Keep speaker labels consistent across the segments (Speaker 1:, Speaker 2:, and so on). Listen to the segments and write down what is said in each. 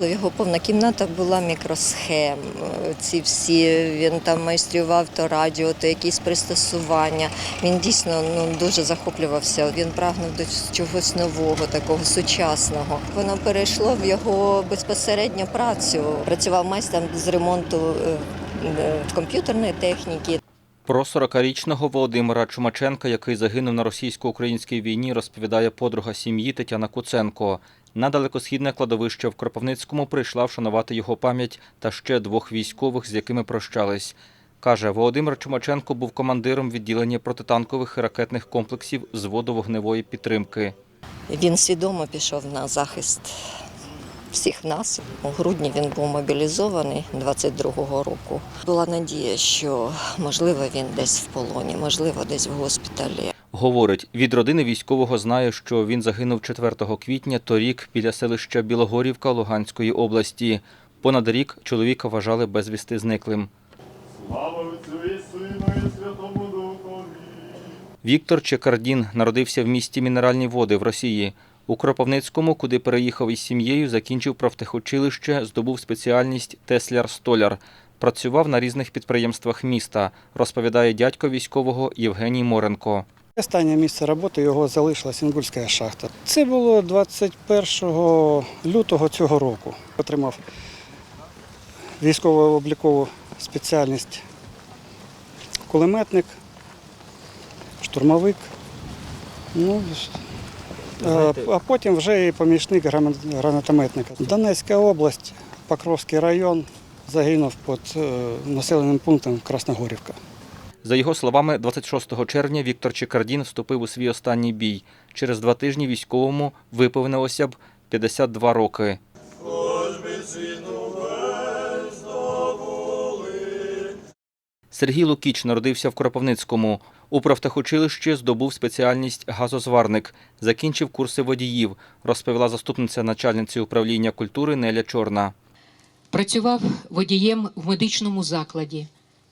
Speaker 1: Його повна кімната була мікросхем. Ці всі він там майстрував то радіо, то якісь пристосування. Він дійсно ну дуже захоплювався. Він прагнув до чогось нового, такого сучасного. Воно перейшло в його безпосередню працю. Працював майстром з ремонту е, е, комп'ютерної техніки.
Speaker 2: Про 40-річного Володимира Чумаченка, який загинув на російсько-українській війні, розповідає подруга сім'ї Тетяна Куценко. На далекосхідне кладовище в Кропивницькому прийшла вшанувати його пам'ять та ще двох військових, з якими прощались. Каже, Володимир Чумаченко був командиром відділення протитанкових і ракетних комплексів зводу вогневої підтримки.
Speaker 1: Він свідомо пішов на захист всіх нас. У грудні він був мобілізований 22-го року. Була надія, що можливо він десь в полоні, можливо, десь в госпіталі.
Speaker 2: Говорить, від родини військового знає, що він загинув 4 квітня торік біля селища Білогорівка Луганської області. Понад рік чоловіка вважали безвісти зниклим.
Speaker 3: Слава Отцю і Сину і Святому Духові.
Speaker 2: Віктор Чекардін народився в місті Мінеральні Води в Росії. У Кропивницькому, куди переїхав із сім'єю, закінчив профтехучилище, здобув спеціальність тесляр-столяр. Працював на різних підприємствах міста, розповідає дядько військового Євгеній Моренко.
Speaker 4: Останнє місце роботи його залишила Сінгульська шахта. Це було 21 лютого цього року. Отримав військово-облікову спеціальність кулеметник, штурмовик. Ну, а- потім вже і помічник гранатометника. Донецька область, Покровський район, загинув під е, населеним пунктом Красногорівка.
Speaker 2: За його словами, 26 червня Віктор Чекардін вступив у свій останній бій. Через два тижні військовому виповнилося б 52 роки. Сергій Лукіч народився в Кропивницькому. У профтехучилищі здобув спеціальність газозварник. Закінчив курси водіїв, розповіла заступниця начальниці управління культури Неля Чорна.
Speaker 5: Працював водієм в медичному закладі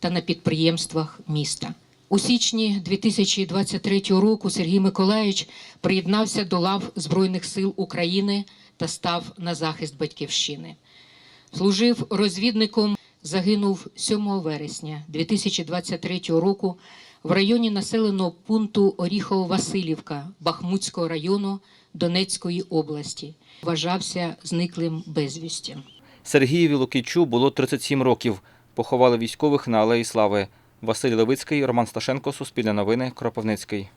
Speaker 5: та на підприємствах міста. У січні 2023 року Сергій Миколаївич приєднався до лав Збройних сил України та став на захист батьківщини. Служив розвідником, загинув 7 вересня 2023 року в районі населеного пункту Оріхово-Василівка Бахмутського району Донецької області. Вважався зниклим безвісті.
Speaker 2: Сергієві Лукічу було 37 років. Поховали військових на Алеї Слави. Василь Левицький, Роман Сташенко, Суспільне новини, Кропивницький.